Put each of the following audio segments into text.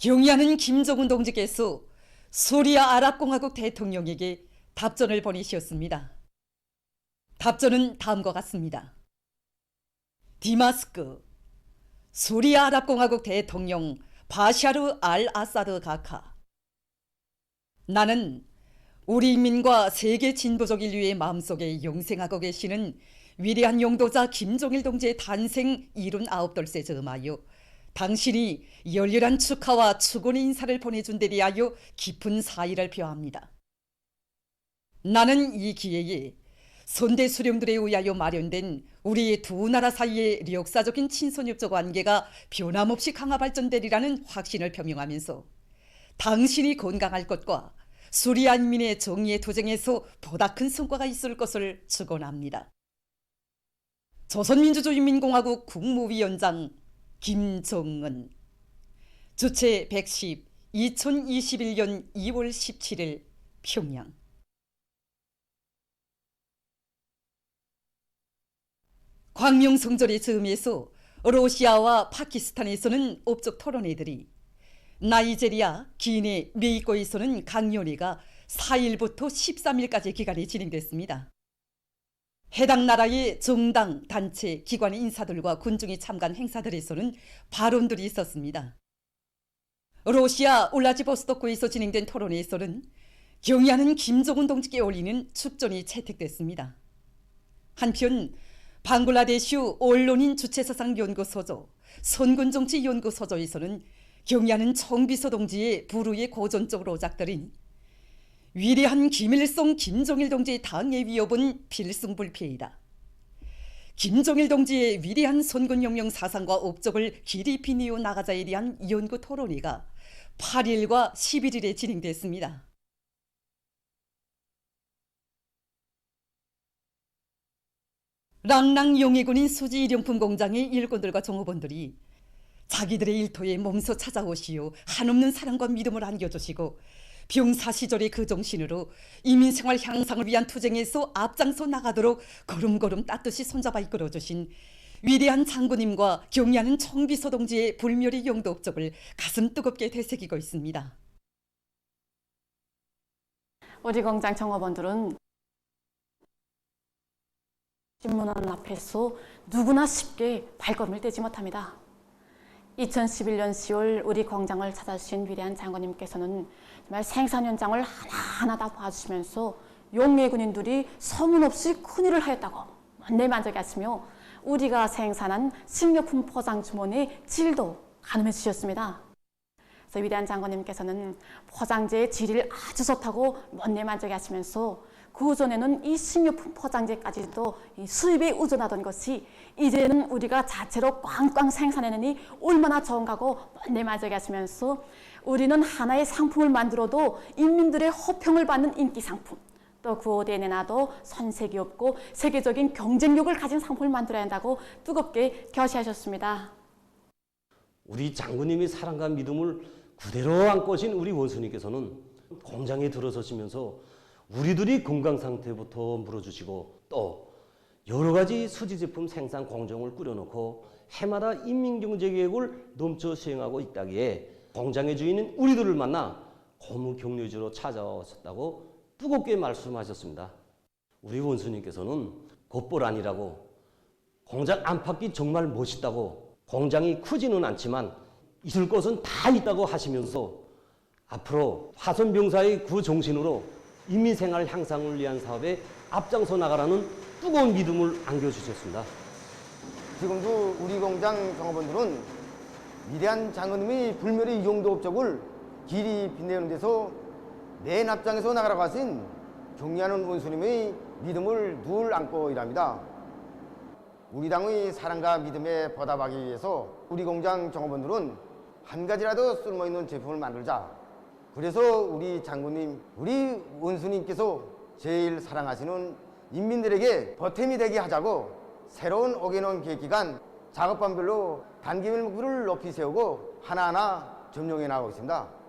경의하는 김정은 동지께서 소리아 아랍공화국 대통령에게 답전을 보내셨습니다. 답전은 다음과 같습니다. 디마스크 소리아 아랍공화국 대통령 바샤르 알 아사드 가카 나는 우리 인민과 세계 진보적 인류의 마음속에 영생하고 계시는 위대한 용도자 김종일 동지의 탄생 이룬 아홉돌세 점하여 당신이 열렬한 축하와 축원의 인사를 보내준 데 대하여 깊은 사의를 표합니다. 나는 이 기회에 선대 수령들에 의하여 마련된 우리 두 나라 사이의 역사적인 친선협조 관계가 변함없이 강화 발전되리라는 확신을 표명하면서 당신이 건강할 것과 수리아 인민의 정의의 투쟁에서 보다 큰 성과가 있을 것을 축원합니다. 조선민주주의인민공화국 국무위원장 김정은 주최 110 2021년 2월 17일 평양 광명성절의 즈음에서 러시아와 파키스탄에서는 업적 토론회들이 나이제리아, 기네, 메이코에서는 강연회가 4일부터 13일까지 기간이 진행됐습니다. 해당 나라의 정당, 단체, 기관 인사들과 군중이 참가한 행사들에서는 발언들이 있었습니다. 러시아 울라지보스토크에서 진행된 토론회에서는 경의하는 김정은 동지께 올리는 축전이 채택됐습니다. 한편 방글라데슈 언론인 주체사상 연구소조, 선군정치 연구소조에서는 경의하는 청비서 동지의 부르의 고전적으로 오작들인 위대한 김일성 김정일 동지의 당의 위협은 필승불피이다. 김정일 동지의 위대한 선군혁명 사상과 업적을 길이 비니어 나가자에 대한 연구 토론회가 8일과 11일에 진행됐습니다. 랑랑 용해군인 수지 일용품 공장의 일꾼들과 종업원들이 자기들의 일터에 몸소 찾아오시어 한없는 사랑과 믿음을 안겨주시고 병사 시절의 그 정신으로 이민생활 향상을 위한 투쟁에서 앞장서 나가도록 걸음걸음 따뜻이 손잡아 이끌어 주신 위대한 장군님과 경의하는 청비서 동지의 불멸의 용도 업적을 가슴 뜨겁게 되새기고 있습니다. 우리 공장 종업원들은 신문원 앞에서 누구나 쉽게 발걸음을 떼지 못합니다. 2011년 10월 우리 공장을 찾아주신 위대한 장관님께서는 정말 생산 현장을 하나하나 다 봐주시면서 용의 군인들이 소문없이 큰일을 하였다고 만내 만족했으며 우리가 생산한 식료품 포장 주머니의 질도 가늠해 주셨습니다. 그래서 위대한 장관님께서는 포장재의 질이 아주 좋다고 만내 만족하시면서 그 전에는 이 식료품 포장재까지도 이 수입에 의존하던 것이 이제는 우리가 자체로 꽝꽝 생산해내니 얼마나 좋은가고 만내 만족하시면서 우리는 하나의 상품을 만들어도 인민들의 호평을 받는 인기 상품 또 구호대에 내놔도 선색이 없고 세계적인 경쟁력을 가진 상품을 만들어야 한다고 뜨겁게 겨시하셨습니다. 우리 장군님의 사랑과 믿음을 그대로 안고 오신 우리 원수님께서는 공장에 들어서시면서 우리들이 건강 상태부터 물어주시고 또 여러 가지 수지 제품 생산 공정을 꾸려놓고 해마다 인민경제 계획을 넘쳐 수행하고 있다기에 공장의 주인인 우리들을 만나 고무 격려주로 찾아오셨다고 뜨겁게 말씀하셨습니다. 우리 원수님께서는 아니라고 공장 안팎이 정말 멋있다고 공장이 크지는 않지만 있을 것은 다 있다고 하시면서 앞으로 화선병사의 그 정신으로 인민생활 향상을 위한 사업에 앞장서 나가라는 뜨거운 믿음을 안겨주셨습니다. 지금도 우리 공장 종업원들은 위대한 장군님의 불멸의 용도 업적을 길이 빛내는 데서 맨 앞장에서 나가라고 하신 경리하는 원수님의 믿음을 늘 안고 일합니다. 우리 당의 사랑과 믿음에 보답하기 위해서 우리 공장 종업원들은 한 가지라도 쓸모있는 제품을 만들자. 그래서 우리 장군님, 우리 원수님께서 제일 사랑하시는 인민들에게 보탬이 되게 하자고 새로운 5개년 계획기간 작업반별로 단기밀 목표를 높이 세우고 하나하나 점령해 나가고 있습니다.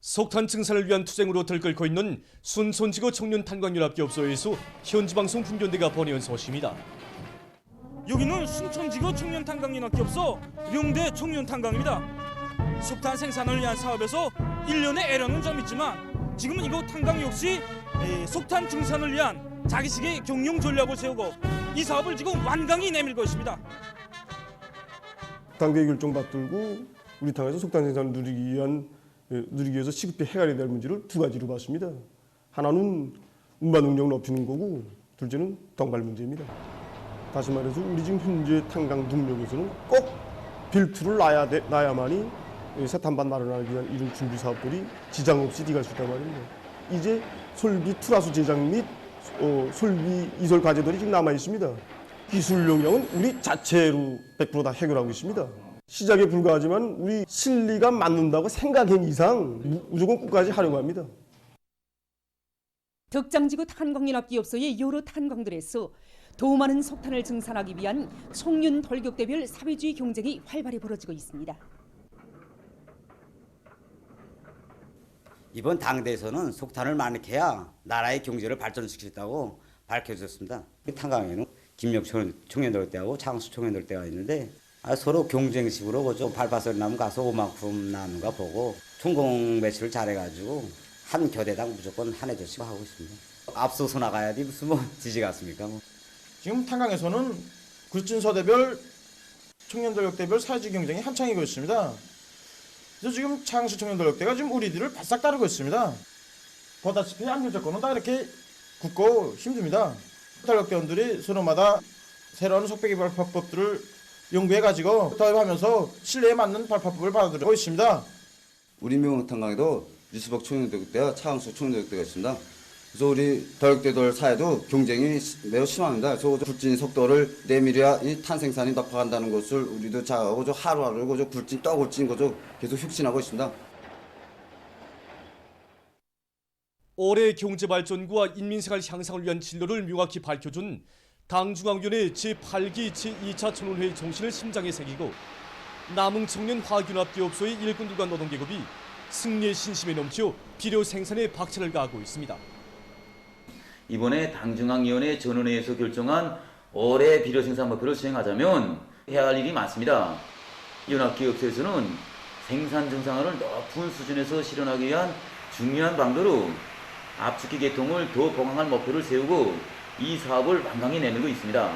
석탄 증산을 위한 투쟁으로 들끓고 있는 순손지구 청년 탄광연합 기업소에서 현지방송 분견대가 번외한 소식입니다. 여기는 순천지구 청년탄광연합기업소 룡대 청년탄광입니다. 석탄 생산을 위한 사업에서 일련의 애로는 좀 있지만 지금은 이곳 탄광 역시 에, 석탄 증산을 위한 자기식의 경영 전략을 세우고 이 사업을 지금 완강히 내밀고 있습니다. 당대 결정 받들고 우리 당에서 속탄 생산을 누리기 위한 예, 누리기 위해서 시급히 해결해야 될 문제를 두 가지로 봤습니다. 하나는 운반 능력 높이는 거고 둘째는 덩발 문제입니다. 다시 말해서 우리 지금 현재 탄강 동력에서는 꼭 빌트를 놔야 돼, 놔야만이 이 세탄반 마련하기 위한 이런 준비 사업들이 지장 없이 뒤갈 수 있단 말입니다. 이제 솔비 투라수 제작 및 어, 솔비 이설 과제들이 지금 남아 있습니다. 기술 역량은 우리 자체로 100%다 해결하고 있습니다. 시작에 불과하지만 우리 실리가 맞는다고 생각한 이상 무- 무조건 끝까지 하려고 합니다. 덕장지구 탄광연합기업소의 여러 탄광들에서 더 많은 석탄을 증산하기 위한 송윤 돌격대별 사회주의 경쟁이 활발히 벌어지고 있습니다. 이번 당대에서는 많이 캐야 나라의 경제를 발전시키겠다고 밝혀졌습니다. 이 탄광에는 청- 청년들대하고 장수 청년들대가 있는데 아, 서로 경쟁식으로 그죠 발파설 나면 가서 오만큼 나는가 보고 총공 배치를 잘해가지고 한 교대당 무조건 한 해조씩 하고 있습니다. 앞서서 나가야지 무슨 뭐 지지 같습니까? 뭐. 지금 탄광에서는 굴진서대별 청년전력대별 사회주의 경쟁이 한창이고 있습니다. 그래서 지금 창수 청년전력대가 지금 우리들을 바싹 따르고 있습니다. 보다시피 안전 조건은 다 이렇게 굳고 힘듭니다. 전력대원들이 서로마다 새로운 속배기 발파법들을 연구해가지고 도입하면서 신뢰에 맞는 발파법을 받아들이고 있습니다. 우리 명탄강에도 유수복 청년대학대와 차항수 청년대학대가 있습니다. 그래서 우리 덜역대들 사이도 경쟁이 시- 매우 심합니다. 그래서 굴진 속도를 내밀어야 이 탄생산이 높아간다는 것을 우리도 자하고 저 하루하루 그저 굴진 떠 굴진 거저 계속 혁신하고 있습니다. 올해 경제 발전과 인민생활 향상을 위한 진로를 명확히 밝혀준 당중앙위원회 제8기 제2차 청원회의 정신을 심장에 새기고 남흥 청년 화학연합기업소의 일꾼들과 노동계급이 승리의 신심에 넘쳐 비료 생산에 박차를 가하고 있습니다. 이번에 당중앙위원회 전원회에서 결정한 올해 비료 생산 목표를 수행하자면 해야 할 일이 많습니다. 연합기업소에서는 생산 정상화를 높은 수준에서 실현하기 위한 중요한 방도로 압축기 계통을 더 보강할 목표를 세우고 이 사업을 완강히 내밀고 있습니다.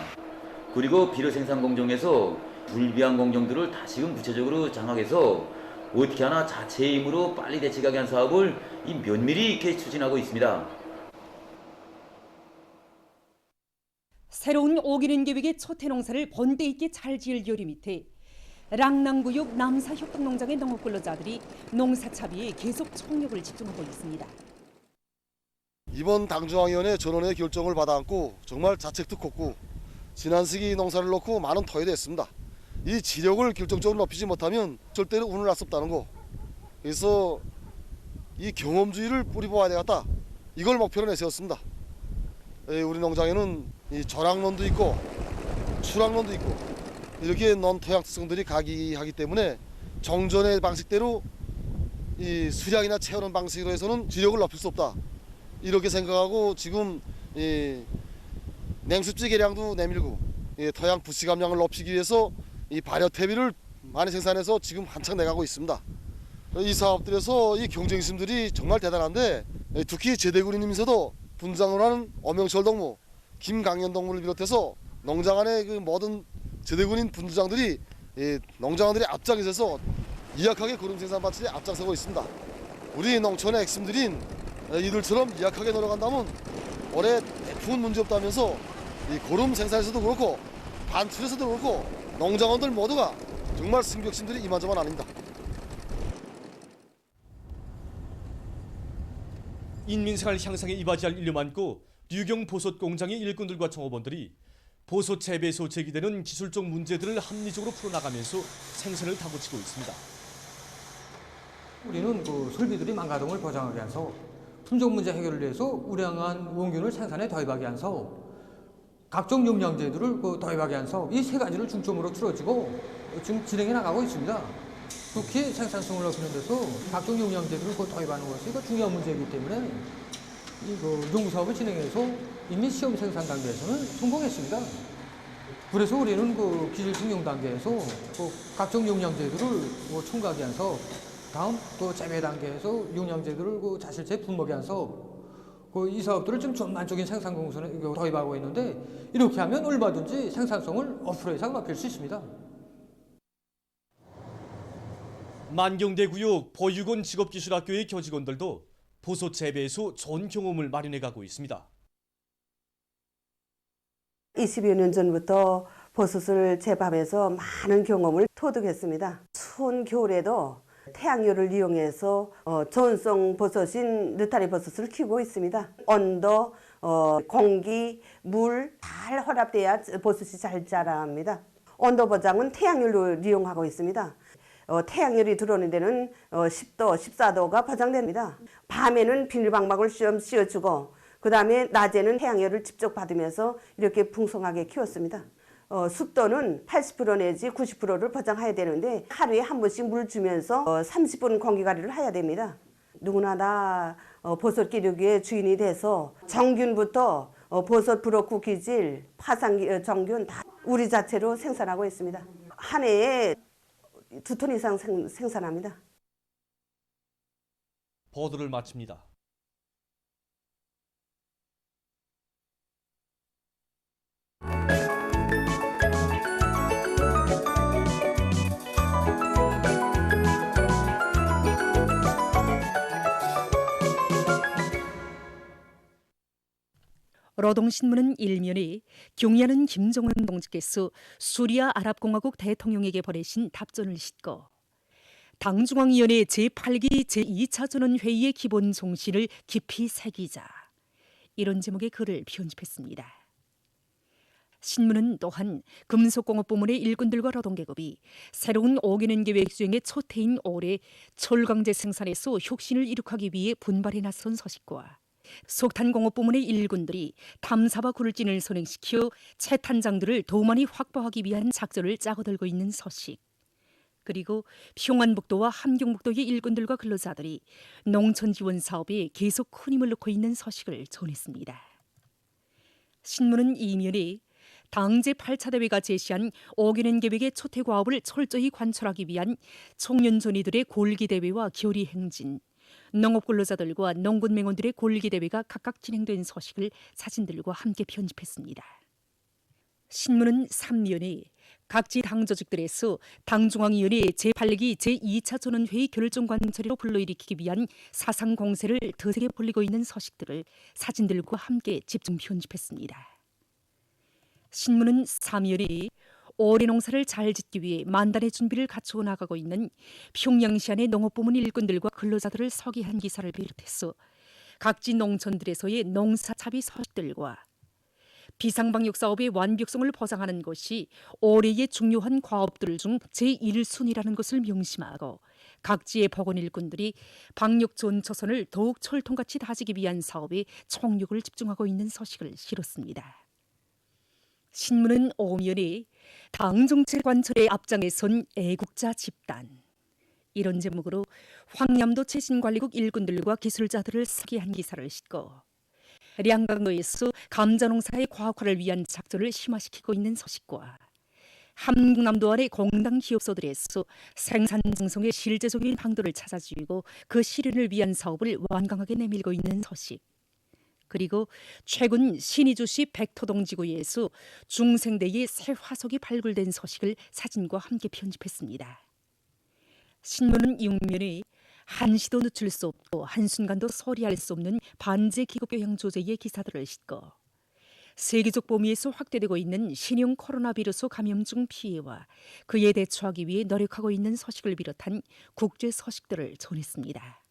그리고 비료 생산 공정에서 불비한 공정들을 다시금 구체적으로 장악해서 어떻게 하나 자체의 힘으로 빨리 대책하게 한 사업을 이 면밀히 이렇게 추진하고 있습니다. 새로운 오기는 계획의 첫 해농사를 번데 있게 잘 지을 요리 밑에 랑낭구역 남사협동농장의 농업 근로자들이 농사 차비에 계속 총력을 집중하고 있습니다. 이번 당중앙위원회 전원의 결정을 받아 안고 정말 자책도 컸고 지난 시기 농사를 놓고 많은 토해도 했습니다. 이 지력을 결정적으로 높이지 못하면 절대로 운을 할수 없다는 거. 그래서 이 경험주의를 뿌리보아야 되겠다. 이걸 목표로 내세웠습니다. 에, 우리 농장에는 이 저락론도 있고 추락론도 있고 이렇게 논 토양 특성들이 각이하기 때문에 정전의 방식대로 이 수량이나 채우는 방식으로 해서는 지력을 높일 수 없다. 이렇게 생각하고 지금 이 냉습지 계량도 내밀고 이 토양 부시 감량을 높이기 위해서 이 발효 퇴비를 많이 생산해서 지금 한창 내가고 있습니다. 이 사업들에서 이 경쟁심들이 정말 대단한데 예, 특히 제대군인님께서도 하는 엄영철 동무, 김강현 동무를 비롯해서 농장 안의 그 모든 제대군인 분주장들이 이 농장원들이 앞장에서 이약하게 고름 생산 발전에 앞장서고 있습니다. 우리 농촌의 핵심들인 이들처럼 이약하게 노력한다면 올해 대풍은 문제 없다면서 이 고름 생산에서도 그렇고 반출에서도 그렇고 농장원들 모두가 정말 승격심들이 이만저만 아닙니다. 인민생활 향상에 이바지할 일념 안고 류경 보솥 공장의 일꾼들과 종업원들이 보솥 재배에서 제기되는 기술적 문제들을 합리적으로 풀어나가면서 생산을 다고치고 있습니다. 우리는 그 설비들이 망가짐을 보장하기 사업, 품종 문제 해결을 위해서 우량한 원균을 생산에 도입하기 사업, 각종 영양제들을 그 도입하기 사업, 이세 가지를 중점으로 틀어지고 지금 진행해 나가고 있습니다. 특히 생산성을 높이는 데서 각종 영양제들을 그 도입하는 것이 중요한 문제이기 때문에 이거 연구사업을 진행해서 이미 시험 생산 단계에서는 성공했습니다. 그래서 우리는 그 기술 증용 단계에서 그 각종 영양제들을 뭐 첨가하면서 다음 또 재배 단계에서 영양제들을 그 자실제 분목하면서 그 이 사업들을 좀 전반적인 생산 이거 도입하고 있는데 이렇게 하면 얼마든지 생산성을 앞으로 이상 높일 수 있습니다. 만경대구역 보육원 직업기술학교의 교직원들도 보소 재배에서 좋은 경험을 마련해가고 있습니다. 20여 년 전부터 버섯을 재배하면서 많은 경험을 터득했습니다. 추운 겨울에도 태양열을 이용해서 어, 저온성 버섯인 느타리 버섯을 키우고 있습니다. 온도, 어, 공기, 물잘 혼합돼야 버섯이 잘 자랍니다. 온도 보장은 태양열로 이용하고 있습니다. 어, 태양열이 들어오는 데는 어, 10도, 14도가 보장됩니다. 밤에는 비닐방막을 좀 씌워주고 그 다음에 낮에는 태양열을 직접 받으면서 이렇게 풍성하게 키웠습니다. 어, 습도는 80% 내지 90%를 보장해야 되는데 하루에 한 번씩 물 주면서 어, 30분 공기가리를 해야 됩니다. 누구나 다 어, 버섯 기르기의 주인이 돼서 정균부터 어, 버섯 브로크 기질, 파상 어, 정균 다 우리 자체로 생산하고 있습니다. 한 해에 두 톤 이상 생, 생산합니다. 보도를 마칩니다. 노동신문은 일면에 경야는 김정은 동지께서 수리아 아랍공화국 대통령에게 보내신 답전을 싣고 당중앙위원회 제8기 제2차 전원회의의 기본 정신을 깊이 새기자 이런 제목의 글을 편집했습니다. 신문은 또한 금속공업부문의 일꾼들과 노동계급이 새로운 5개년 계획 수행의 첫 해인 올해 철강제 생산에서 혁신을 이룩하기 위해 분발해 나선 소식과 석탄공업 부문의 일군들이 탐사와 굴진을 선행시켜 채탄장들을 더 많이 확보하기 위한 작전을 짜고 들고 있는 소식. 그리고 평안북도와 함경북도의 일군들과 근로자들이 농촌 지원 사업에 계속 큰 힘을 넣고 있는 소식을 전했습니다. 신문은 이면에 당 제 8차 대회가 제시한 5개년 계획의 초태 과업을 철저히 관철하기 위한 청년 전이들의 골기 대회와 결의 행진, 농업 근로자들과 농군 맹원들의 골기 대회가 각각 진행된 소식을 사진들과 함께 편집했습니다. 신문은 3면에 각지 당 조직들에서 당중앙위원회 제8기 제2차 전원회의 결정 관철로 불러일으키기 위한 사상 공세를 더세게 벌리고 있는 소식들을 사진들과 함께 집중 편집했습니다. 신문은 3면에 올해 농사를 잘 짓기 위해 만단의 준비를 갖추어 나가고 있는 평양시안의 농업부문 일꾼들과 근로자들을 서기한 기사를 비롯해서 각지 농촌들에서의 농사 차비 소식들과 비상방역 사업의 완벽성을 보장하는 것이 올해의 중요한 과업들 중 제1순위라는 것을 명심하고 각지의 보건 일꾼들이 방역 전초선을 더욱 철통같이 다지기 위한 사업에 총력을 집중하고 있는 소식을 실었습니다. 신문은 오면에 당 정책 관철의 앞장에 선 애국자 집단. 이런 제목으로 황남도 최신관리국 일꾼들과 기술자들을 소개한 기사를 싣고 량강도에서 감자농사의 과학화를 위한 작전을 심화시키고 있는 소식과 함국남도 아래 공당 기업소들에서 생산 증성의 실제적인 방도를 찾아주고 그 실현을 위한 사업을 완강하게 내밀고 있는 소식 그리고 최근 신의주시 백토동 지구에서 중생대의 새 화석이 발굴된 소식을 사진과 함께 편집했습니다. 신문은 육면에 한시도 늦출 수 없고 한순간도 소리할 수 없는 반제 기급교형 조제의 기사들을 싣고 세계적 범위에서 확대되고 있는 신형 코로나 비루스 감염증 피해와 그에 대처하기 위해 노력하고 있는 소식을 비롯한 국제 소식들을 전했습니다.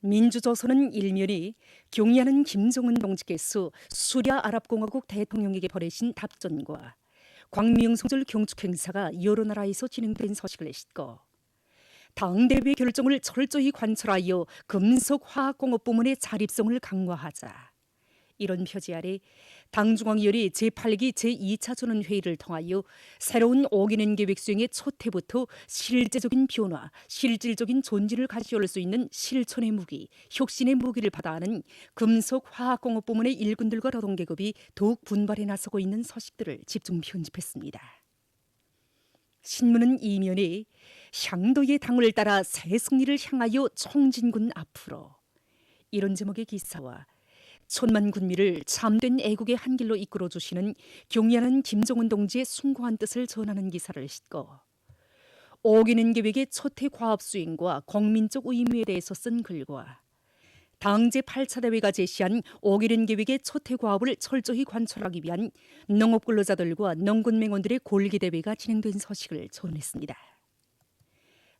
민주조선은 일면이 경야는 김정은 동지께서 수리아 아랍공화국 대통령에게 보내신 답전과 광명성절 경축 행사가 여러 나라에서 진행된 소식을 싣고 당대회 결정을 철저히 관철하여 금속화학공업 부문의 자립성을 강화하자 이런 표지 아래 당중앙위원회 제8기 제2차 전원회의를 통하여 새로운 5개년 계획 수행의 초태부터 실제적인 변화, 실질적인 존재를 가지올 수 있는 실천의 무기, 혁신의 무기를 받아하는 금속화학공업부문의 일꾼들과 노동계급이 더욱 분발해 나서고 있는 서식들을 집중 편집했습니다. 신문은 이면에 향도의 당을 따라 새 승리를 향하여 총진군 앞으로 이런 제목의 기사와 천만 군미를 참된 애국의 한 길로 이끌어 주시는 경연한 김정은 동지의 숭고한 뜻을 전하는 기사를 싣고 5개년 계획의 초태 과업 수행과 국민적 의무에 대해서 쓴 글과 당 제 8차 대회가 제시한 5개년 계획의 초태 과업을 철저히 관철하기 위한 농업 근로자들과 농군 맹원들의 골기 대회가 진행된 소식을 전했습니다.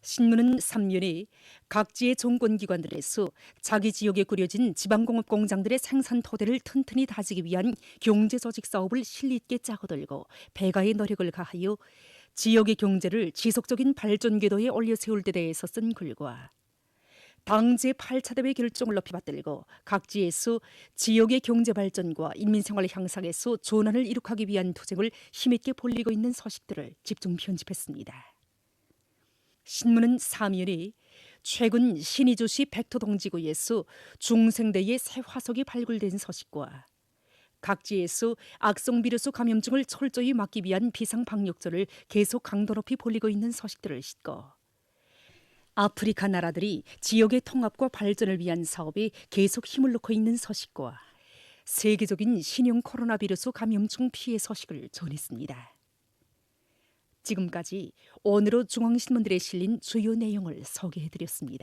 신문은 3년에 각지의 정권기관들에서 자기 지역에 꾸려진 지방공업 공장들의 생산 토대를 튼튼히 다지기 위한 경제조직 사업을 실리있게 짜고들고 배가의 노력을 가하여 지역의 경제를 지속적인 발전 궤도에 올려 세울 데 대해서 쓴 글과 당제 8차 대회 결정을 높이 받들고 각지에서 지역의 경제 발전과 인민생활 향상에서 전환을 이룩하기 위한 투쟁을 힘있게 벌리고 있는 소식들을 집중 편집했습니다. 신문은 사면에 최근 신의주시 백토동지구에서 중생대의 새 화석이 발굴된 소식과 각지에서 악성 비루스 감염증을 철저히 막기 위한 비상 방역절을 계속 강도 높이 벌리고 있는 소식들을 싣고 아프리카 나라들이 지역의 통합과 발전을 위한 사업에 계속 힘을 놓고 있는 소식과 세계적인 신형 코로나 비루스 감염증 피해 소식을 전했습니다. 지금까지 오늘의 중앙신문들에 실린 주요 내용을 소개해드렸습니다.